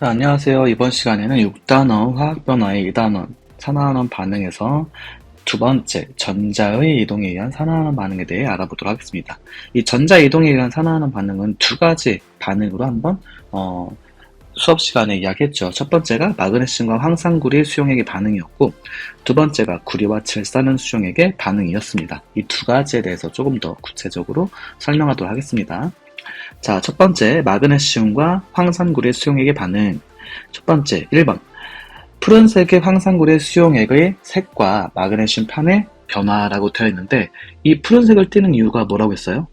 네, 안녕하세요. 이번 시간에는 6단원 화학 변화의 2단원 산화환원 반응에서 두 번째 전자의 이동에 의한 산화환원 반응에 대해 알아보도록 하겠습니다. 이 전자 이동에 의한 산화환원 반응은 두 가지 반응으로 한번 어, 수업 시간에 이야기했죠. 첫 번째가 마그네슘과 황산구리 수용액의 반응이었고 두 번째가 구리와 질산은 수용액의 반응이었습니다. 이 두 가지에 대해서 조금 더 구체적으로 설명하도록 하겠습니다. 자, 첫 번째, 마그네슘과 황산구리의 수용액의 반응. 첫 번째, 1번. 푸른색의 황산구리의 수용액의 색과 마그네슘 판의 변화라고 되어 있는데, 이 푸른색을 띠는 이유가 뭐라고 했어요?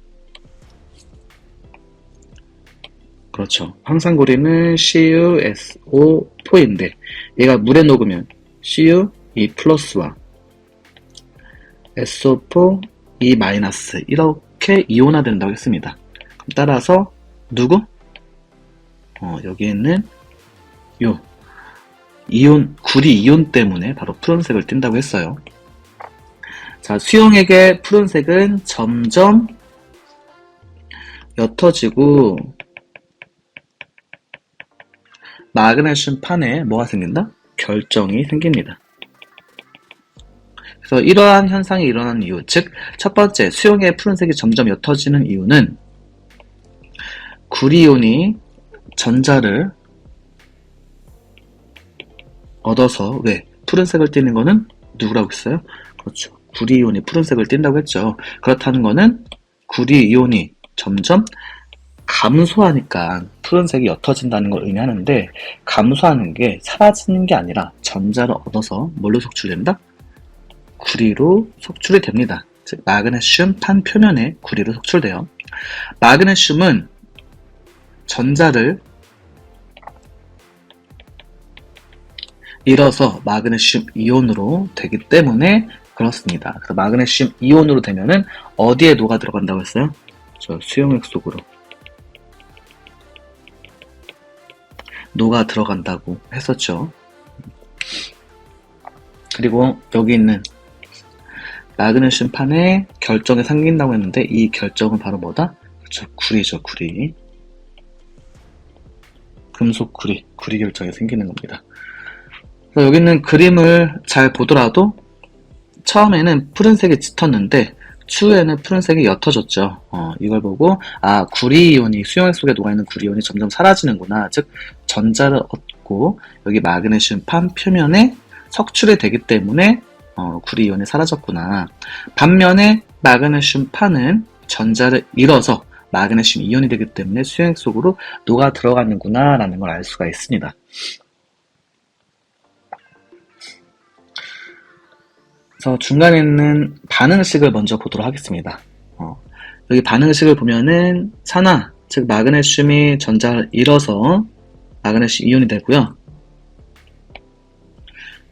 그렇죠. 황산구리는 CuSO4인데, 얘가 물에 녹으면 Cu2 플러스와 SO4 E 마이너스 이렇게 이온화된다고 했습니다. 따라서 누구? 어, 여기 있는 요 이온 구리 이온 때문에 바로 푸른색을 띈다고 했어요. 자, 수용액의 푸른색은 점점 옅어지고 마그네슘 판에 뭐가 생긴다? 결정이 생깁니다. 그래서 이러한 현상이 일어나는 이유, 즉, 첫 번째, 수용액의 푸른색이 점점 옅어지는 이유는 구리온이 전자를 얻어서 왜 푸른색을 띠는 거는 누구라고 했어요? 그렇죠. 구리이온이 푸른색을 띈다고 했죠. 그렇다는 거는 구리이온이 점점 감소하니까 푸른색이 옅어진다는 걸 의미하는데 감소하는 게 사라지는 게 아니라 전자를 얻어서 뭘로 속출된다? 구리로 속출이 됩니다. 즉 마그네슘 판 표면에 구리로 속출돼요. 마그네슘은 전자를 잃어서 마그네슘 이온으로 되기 때문에 그렇습니다. 그래서 마그네슘 이온으로 되면은 어디에 녹아 들어간다고 했어요? 저 수용액 속으로 녹아 들어간다고 했었죠. 그리고 여기 있는 마그네슘 판에 결정이 생긴다고 했는데 이 결정은 바로 뭐다? 그렇죠. 구리죠, 구리. 금속 구리, 구리 결정이 생기는 겁니다. 그래서 여기 있는 그림을 잘 보더라도 처음에는 푸른색이 짙었는데 추후에는 푸른색이 옅어졌죠. 어, 이걸 보고 아 구리이온이 수용액 속에 녹아있는 구리이온이 점점 사라지는구나. 즉 전자를 얻고 여기 마그네슘 판 표면에 석출이 되기 때문에 어, 구리이온이 사라졌구나. 반면에 마그네슘 판은 전자를 잃어서 마그네슘 이온이 되기 때문에 수용액 속으로 녹아 들어가는구나 라는 걸 알 수가 있습니다. 그래서 중간에 있는 반응식을 먼저 보도록 하겠습니다. 어, 여기 반응식을 보면은 산화, 즉 마그네슘이 전자를 잃어서 마그네슘 이온이 되고요.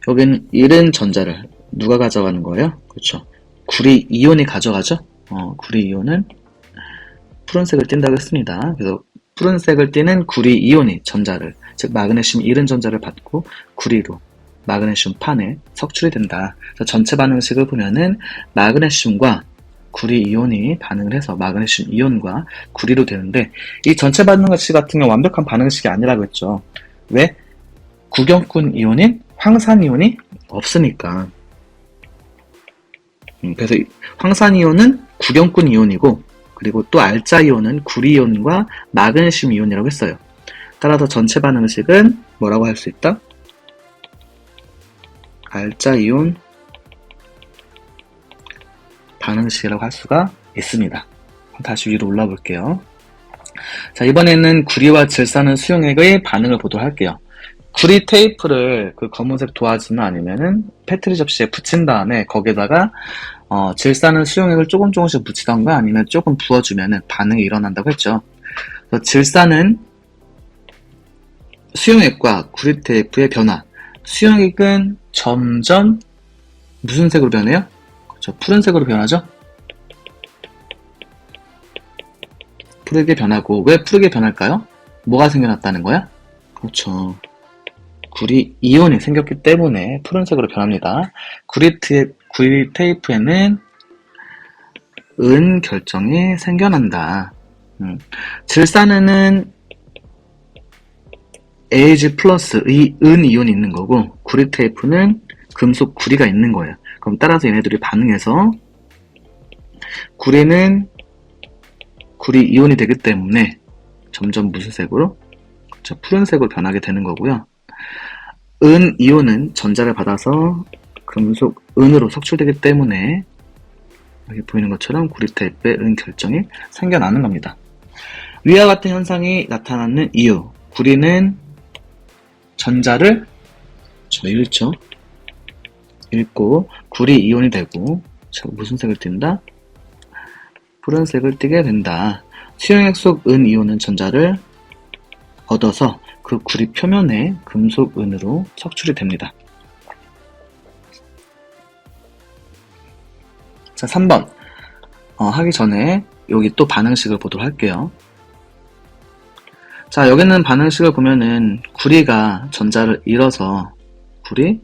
여기는 잃은 전자를 누가 가져가는 거예요? 그렇죠. 구리 이온이 가져가죠. 어, 구리 이온은 푸른색을 띈다고 했습니다. 그래서 푸른색을 띠는 구리 이온이 전자를, 즉 마그네슘 잃은 전자를 받고 구리로 마그네슘 판에 석출이 된다. 그래서 전체 반응식을 보면은 마그네슘과 구리 이온이 반응을 해서 마그네슘 이온과 구리로 되는데 이 전체 반응식 같은 경우 완벽한 반응식이 아니라고 했죠. 왜? 구경꾼 이온인 황산 이온이 없으니까. 음, 그래서 황산 이온은 구경꾼 이온이고 그리고 또 알자 이온은 구리 이온과 마그네슘 이온이라고 했어요. 따라서 전체 반응식은 뭐라고 할 수 있다? 알자 이온 반응식이라고 할 수가 있습니다. 다시 위로 올라 볼게요. 자, 이번에는 구리와 질산은 수용액의 반응을 보도록 할게요. 구리 테이프를 그 검은색 도화지나 아니면은 패트리 접시에 붙인 다음에 거기에다가 어, 질산은 수용액을 조금 조금씩 붙이던가 아니면 조금 부어주면은 반응이 일어난다고 했죠. 질산은 수용액과 구리 테이프의 변화. 수용액은 점점 무슨 색으로 변해요? 그렇죠. 푸른색으로 변하죠? 푸르게 변하고 왜 푸르게 변할까요? 뭐가 생겨났다는 거야? 그렇죠. 구리 이온이 생겼기 때문에 푸른색으로 변합니다. 구리, 테, 구리 테이프에는 은 결정이 생겨난다. 음. 질산은은 Ag 플러스 의은 이온이 있는 거고 구리 테이프는 금속 구리가 있는 거예요. 그럼 따라서 얘네들이 반응해서 구리는 구리 이온이 되기 때문에 점점 무슨 색으로? 그렇죠. 푸른색으로 변하게 되는 거고요. 은 이온은 전자를 받아서 금속 은으로 석출되기 때문에 여기 보이는 것처럼 구리테이프의 은 결정이 생겨나는 겁니다. 위와 같은 현상이 나타나는 이유 구리는 전자를 저 읽죠. 읽고 구리 이온이 되고 자, 무슨 색을 띈다? 푸른색을 띠게 된다. 수용액 속 은 이온은 전자를 얻어서 그 구리 표면에 금속 은으로 석출이 됩니다. 자, 3번. 어, 하기 전에 여기 또 반응식을 보도록 할게요. 자, 여기는 반응식을 보면은 구리가 전자를 잃어서 구리,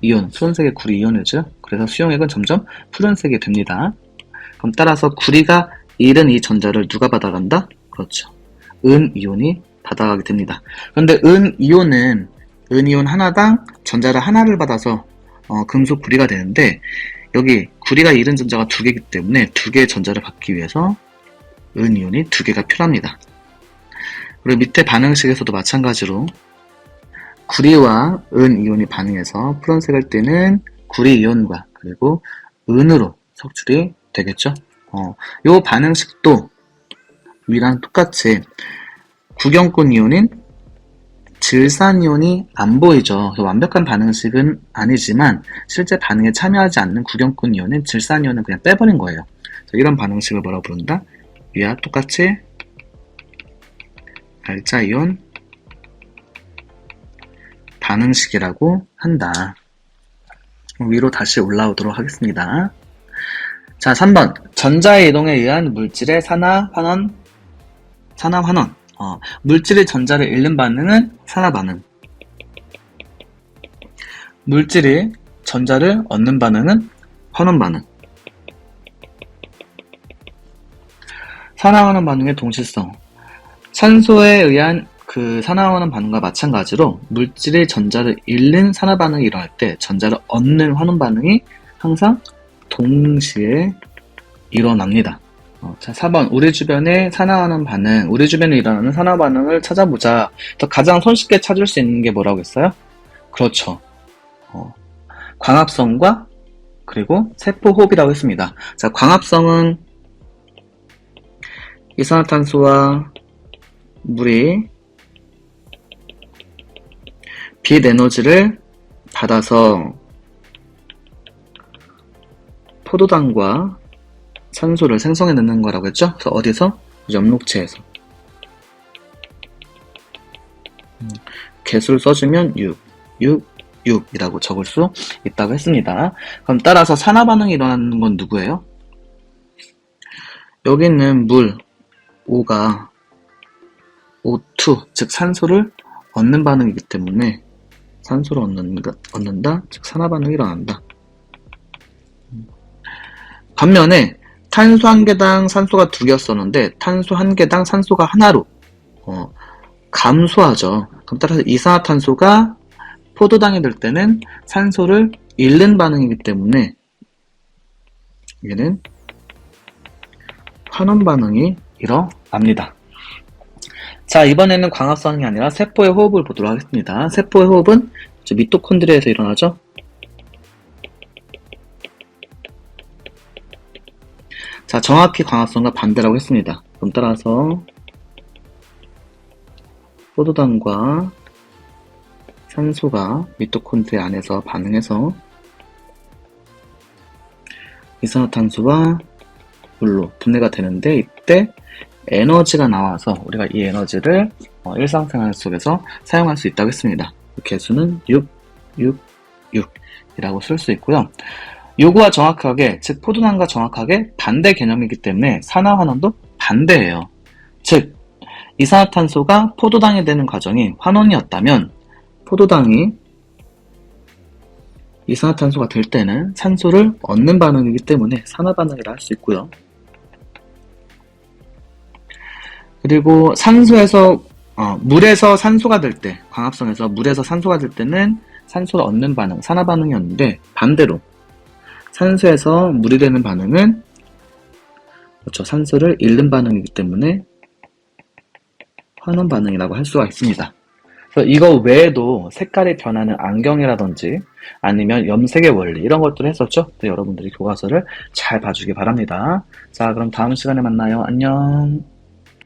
이온, 푸른색의 구리 이온이죠. 그래서 수용액은 점점 푸른색이 됩니다. 그럼 따라서 구리가 잃은 이 전자를 누가 받아간다? 그렇죠. 은 이온이 받아가게 됩니다. 그런데 은 이온은 은 이온 하나당 전자를 하나를 받아서 어, 금속 구리가 되는데 여기 구리가 잃은 전자가 두 개이기 때문에 두 개의 전자를 받기 위해서 은 이온이 두 개가 필요합니다. 그리고 밑에 반응식에서도 마찬가지로 구리와 은 이온이 반응해서 푸른색을 띠는 구리 이온과 그리고 은으로 석출이 되겠죠. 어, 요 반응식도 위랑 똑같이 구경권 이온인 질산 이온이 안 보이죠. 완벽한 반응식은 아니지만 실제 반응에 참여하지 않는 질산 이온은 그냥 빼버린 거예요. 이런 반응식을 뭐라고 부른다? 위와 똑같이 알자 이온 반응식이라고 한다. 위로 다시 올라오도록 하겠습니다. 자, 3번. 전자의 이동에 의한 물질의 산화, 환원, 산화, 환원. 어, 물질이 전자를 잃는 반응은 산화 반응. 물질이 전자를 얻는 반응은 환원 반응. 산화, 환원 반응의 동실성. 산소에 의한 그 산화환원 반응과 마찬가지로 물질이 전자를 잃는 산화 반응이 일어날 때 전자를 얻는 환원 반응이 항상 동시에 일어납니다. 어, 자, 4번. 우리 주변에 산화하는 반응, 우리 주변에 일어나는 산화 반응을 찾아보자. 더 가장 손쉽게 찾을 수 있는 게 뭐라고 했어요? 그렇죠. 어, 광합성과 그리고 세포 호흡이라고 했습니다. 자, 광합성은 이산화탄소와 물이 빛 에너지를 받아서 포도당과 산소를 생성해내는 거라고 했죠? 그래서 어디서? 엽록체에서. 음, 개수를 써주면 6, 6, 6이라고 적을 수 있다고 했습니다. 그럼 따라서 산화 반응이 일어나는 건 누구예요? 여기 있는 물, O가 O2, 즉 산소를 얻는 반응이기 때문에 산소를 얻는다, 얻는다 즉 산화 반응이 일어난다. 반면에 탄소 한 개당 산소가 두 개였었는데 탄소 한 개당 산소가 하나로 어, 감소하죠. 그럼 따라서 이산화탄소가 포도당이 될 때는 산소를 잃는 반응이기 때문에 얘는 환원 반응이 일어납니다. 자 이번에는 광합성이 아니라 세포의 호흡을 보도록 하겠습니다. 세포의 호흡은 미토콘드리아에서 일어나죠. 자, 정확히 광합성과 반대라고 했습니다. 그럼 따라서 포도당과 산소가 미토콘드리아 안에서 반응해서 이산화탄소와 물로 분해가 되는데 이때 에너지가 나와서 우리가 이 에너지를 어, 일상생활 속에서 사용할 수 있다고 했습니다. 그 개수는 6, 6, 6이라고 쓸 수 있고요. 요구와 정확하게, 즉 포도당과 정확하게 반대 개념이기 때문에 산화환원도 반대예요. 즉 이산화탄소가 포도당이 되는 과정이 환원이었다면 포도당이 이산화탄소가 될 때는 산소를 얻는 반응이기 때문에 산화 반응이라 할 수 있고요. 그리고 산소에서 어, 물에서 산소가 될 때, 광합성에서 물에서 산소가 될 때는 산소를 얻는 반응, 산화 반응이었는데 반대로 산소에서 물이 되는 반응은 그렇죠. 산소를 잃는 반응이기 때문에 환원 반응이라고 할 수가 있습니다. 그래서 이거 외에도 색깔이 변하는 안경이라든지 아니면 염색의 원리 이런 것들을 했었죠. 또 여러분들이 교과서를 잘 봐주기 바랍니다. 자, 그럼 다음 시간에 만나요. 안녕.